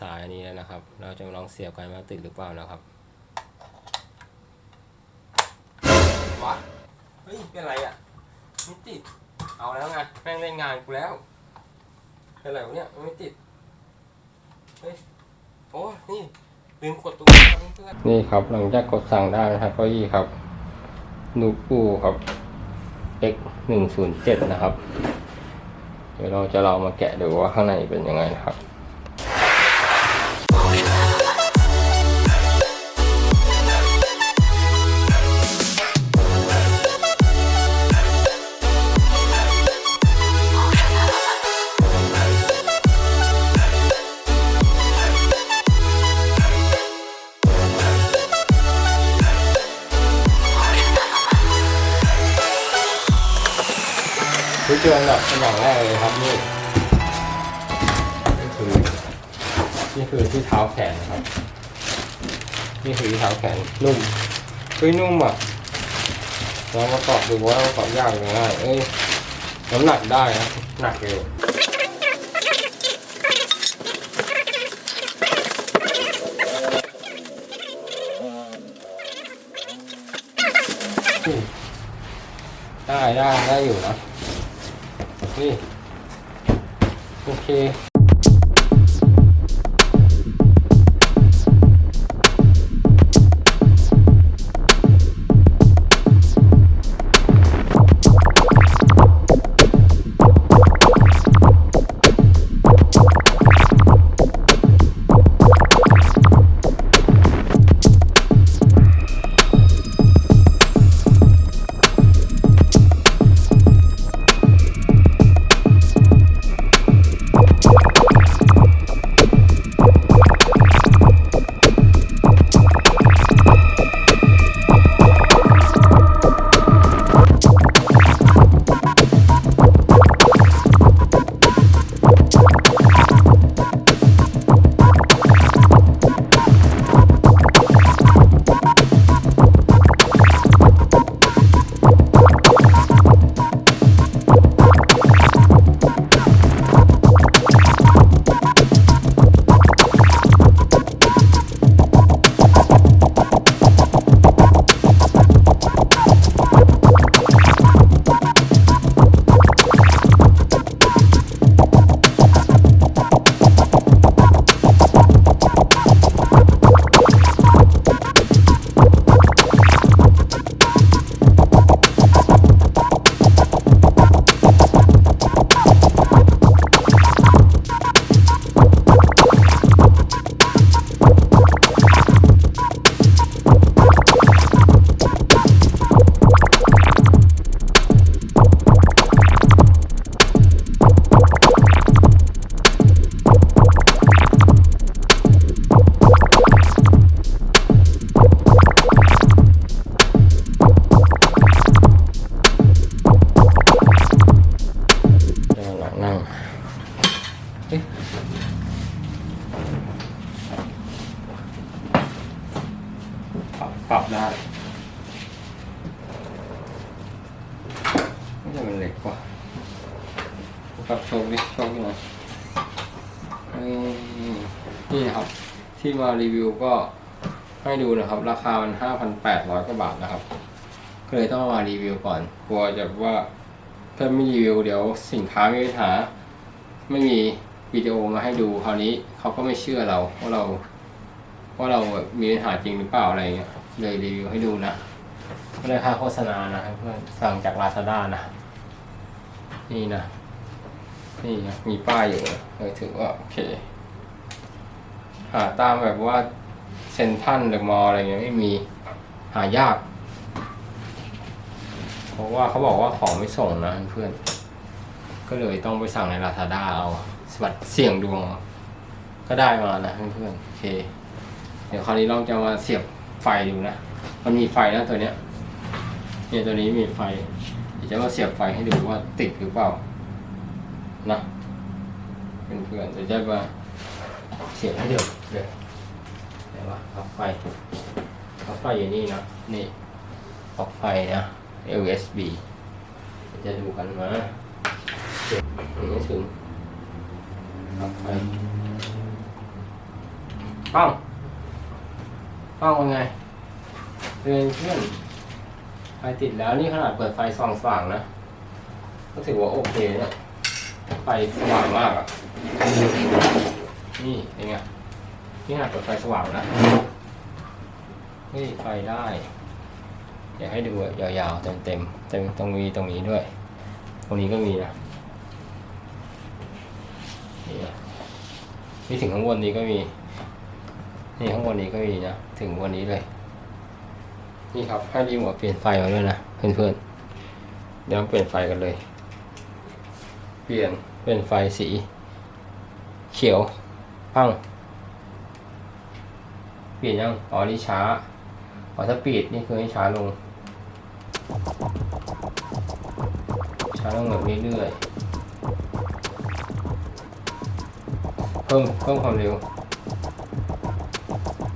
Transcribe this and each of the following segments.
สายอันนี้แล้วนะครับ เราจะมาลองเสียบกันว่าติดหรือเปล่านะครับว้าเฮ้ย เป็นไรอะไม่ติด เอาแล้วไงแม่งเล่นงานกูแล้วเป็นไรวะเนี่ยมันไม่ติด เฮ้ย โอ้ นี่ลืมกดตรงนี้ครับเพื่อนนี่ครับ หลังจากกดสั่งได้นะครับเก้าอี้ครับนูปูครับ x หนึ่งศูนย์เจ็ดนะครับ เดี๋ยวเราจะลองมาแกะดูว่าข้างในเป็นยังไงนะครับ เจออันดับเป็นอย่างแรกเลยครับนี่นี่คือนี่คือที่เท้าแขนนะครับ นี่คือที่เท้าแขนนุ่มเฮ้ยนุ่มอะลองประกอบดูว่าประกอบยากหรือง่ายเอ้ยน้ำหนักได้นะหนักอยู่อืมได้ได้ได้อยู่นะ นี่ โอเค ปรับโชคดิโชคดิหน่อยนี่นี่ครับที่มารีวิวก็ให้ดูนะครับ ราคามันห้าพันแปดร้อยกว่าบาทนะครับ ก็เลยต้องมารีวิวก่อนกลัวจะว่าถ้าไม่รีวิวเดี๋ยวสินค้าไม่มีปัญหา ไม่มีวิดีโอมาให้ดูคราวนี้เขาก็ไม่เชื่อเราว่าเราว่าเรามีปัญหาจริงหรือเปล่าอะไรเงี้ยเลยรีวิวให้ดูนะไม่ได้ค่าโฆษณานะเพื่อนสั่งจากลาซาด้านะ นี่นะ นี่นะมีป้ายอยู่เลยถือว่าโอเค หาตามแบบว่าเซนทันหรือมอลอะไรเงี้ยไม่มีหายาก เพราะว่าเขาบอกว่าของไม่ส่งนะเพื่อน ก็เลยต้องไปสั่งใน Lazada เอาสวัสดเสี่ยงดวง ก็ได้มานะเพื่อนโอเค เดี๋ยวคราวนี้เราจะมาเสียบไฟดูนะ มันมีไฟนะตัวเนี้ยเนี่ยตัวนี้มีไฟ เดี๋ยวจะมาเสียบไฟให้ดูว่าติดหรือเปล่า นะเพื่อนๆเดี๋ยวจะมาเสียบให้เดูเลยเดี๋ยวว่าปลั๊กไฟปลั๊กไฟอยู่นี่นะนี่ปลั๊กไฟนะ USB จะดูกันมาถึงไม่ถึงปลั๊กไฟป้องป้องเป็นไงเป็นเพื่อนไฟติดแล้วนี่ขนาดเปิดไฟส่องสว่างนะก็ถือว่าโอเคนะ ไฟสว่างมากอะ นี่เป็นไงนี่ขนาดเปิดไฟสว่างนะเฮ้ยไฟได้อยากให้ดูยาวๆ เต็มเต็มๆเต็มตรงนี้ตรงนี้ด้วย ตรงนี้ก็มีนะนี่นะนี่ถึงข้างบนนี้ก็มี นี่ข้างบนนี้ก็มีนะ ถึงบนนี้เลย นี่ครับให้รีโมทเปลี่ยนไฟมาด้วยนะเพื่อนๆ เดี๋ยวเปลี่ยนไฟกันเลย เปลี่ยนเป็นไฟสี เขียวปัง เปลี่ยนยังอ๋อนี่ช้าอ๋อถ้าปิดนี่คือให้ช้าลง ช้าลงแบบเรื่อยเพิ่มเพิ่มความเร็ว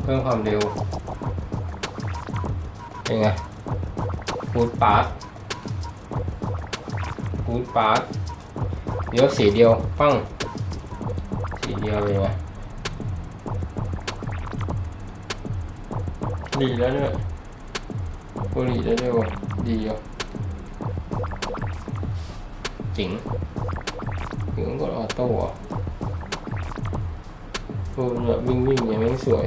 เพิ่มความเร็ว เป็นไงฟูดปาร์ตฟูดปาร์ต เดี๋ยวสีเดียวปั้งสีเดียวเป็นไงดีแล้วเนี่ยบุหรี่ได้เร็วดีอะจิงจิ๋งกดออโต้อะโอ้เนี่ยวิ่งวิ่งเนี่ยแม่สวย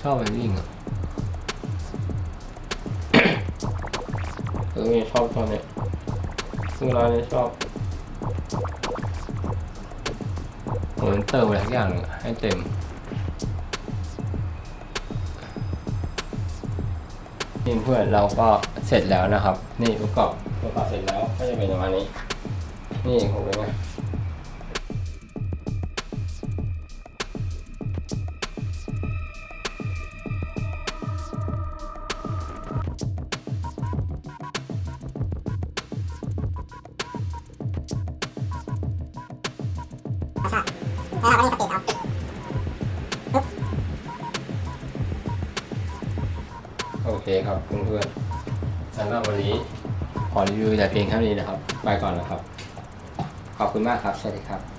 ชอบไปวิ่งอะ เออเนี่ยชอบตอนนี้ยเวลาเนี่ยชอบเหมือนเติมอะไรสักอย่างหนึ่งให้เต็ม นี่เพื่อนเราก็เสร็จแล้วนะครับ นี่ประกอบประกอบเสร็จแล้วก็จะเป็นประมาณนี้ นี่ผมเป็นไง เอาโอเคครับเพื่อนๆสำหรับวันนี้ขอรีวิวแต่เพียงเท่านี้นะครับ ไปก่อนนะครับ ขอบคุณมากครับ สวัสดีครับ